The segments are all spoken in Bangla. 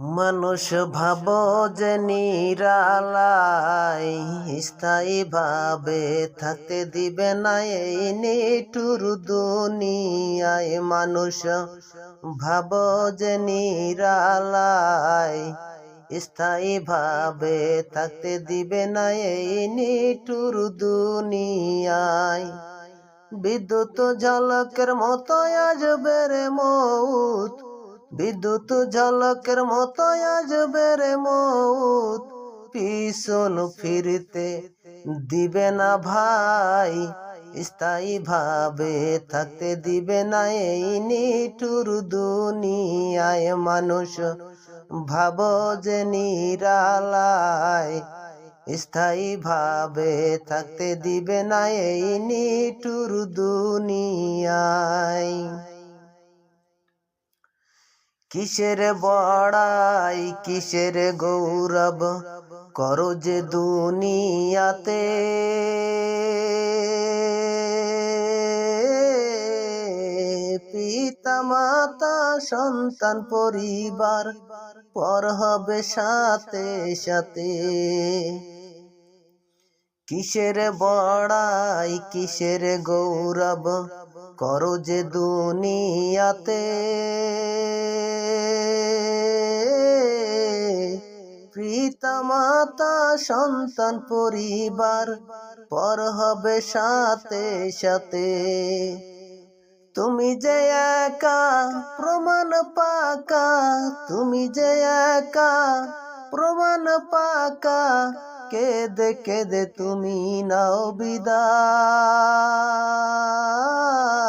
মানুষ ভাব যে নিরালাই স্থায়ী ভাবে থাকতে দিবে না এই নিটুর দুনিয়ায়। মানুষ ভাব যে নিরালাই স্থায়ী ভাবে থাকতে দিবে না এই নিটুর দুনিয়ায়। বিদ্যুৎ ঝলকের মতো আসবে রে মৌত বিদ্যুৎ ঝলকের মতো আসবে রে মৌত। পিছন ফিরতে দিবে না ভাই স্থায়ী ভাবে থাকতে দিবে না এই নিটুর দুনিয়ায়। মানুষ ভাব যে নিরালায় স্থায়ী ভাবে থাকতে দিবে না এই নিটুর দুনিয়ায়। কিসের বড়াই, কিসের গৌরব? করো যে দুনিয়াতে। পিতা মাতা সন্তান, পরিবার, পর হবে সাথে সাথে। কিসের বড়াই, কিসের গৌরব? করো যে দুনিয়াতে পিতা মাতা সন্তান, পরিবার, পর হবে সাথে সাথে। তুমি যে একা, প্রমাণ পাকা। তুমি যে একা, প্রমাণ পাকা। কেদে কেদে তুমি নাও বিদায়।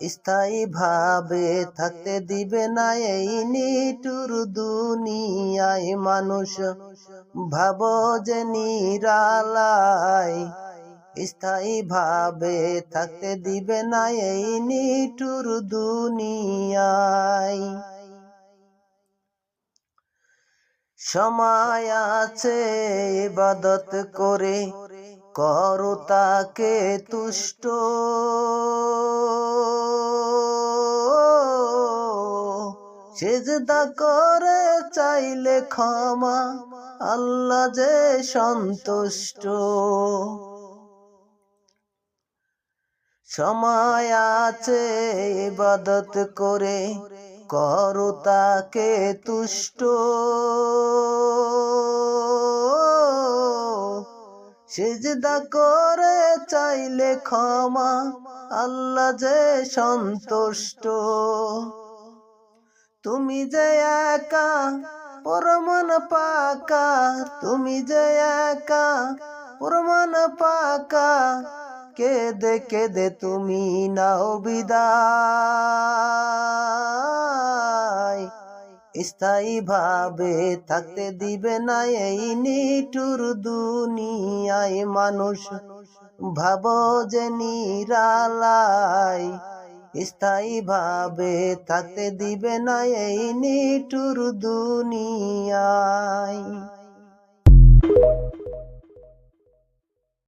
স্থায়ী ভাবে থাকতে দিবে না এই নিটুর দুনিয়ায় মানুষ। ভাব যে নিরালায় স্থায়ী ভাবে থাকতে দিবে না এই নিটুর দুনিয়ায়। সময় আছে ইবাদত করে করো তাকে তুষ্ট। সেজদা করে চাইলে ক্ষমা, আল্লাহ যে সন্তুষ্ট। সময় আছে ইবাদত করে, করো তাকে তুষ্ট। সেজদা করে চাইলে ক্ষমা, আল্লাহ যে সন্তুষ্ট। তুমি যে একা পরমন পাকা। তুমি যে একা পরমন পাকা। কেদে কেদে তুমি নাও বিদায়। স্থায়ী ভাবে থাকতে দিবে না এই নিটুর দুনিয়ায় মানুষ। ভাব যে নিরালায় স্থায়ী ভাবে থাকতে দিবে না এই নিটুর দুনিয়ায়।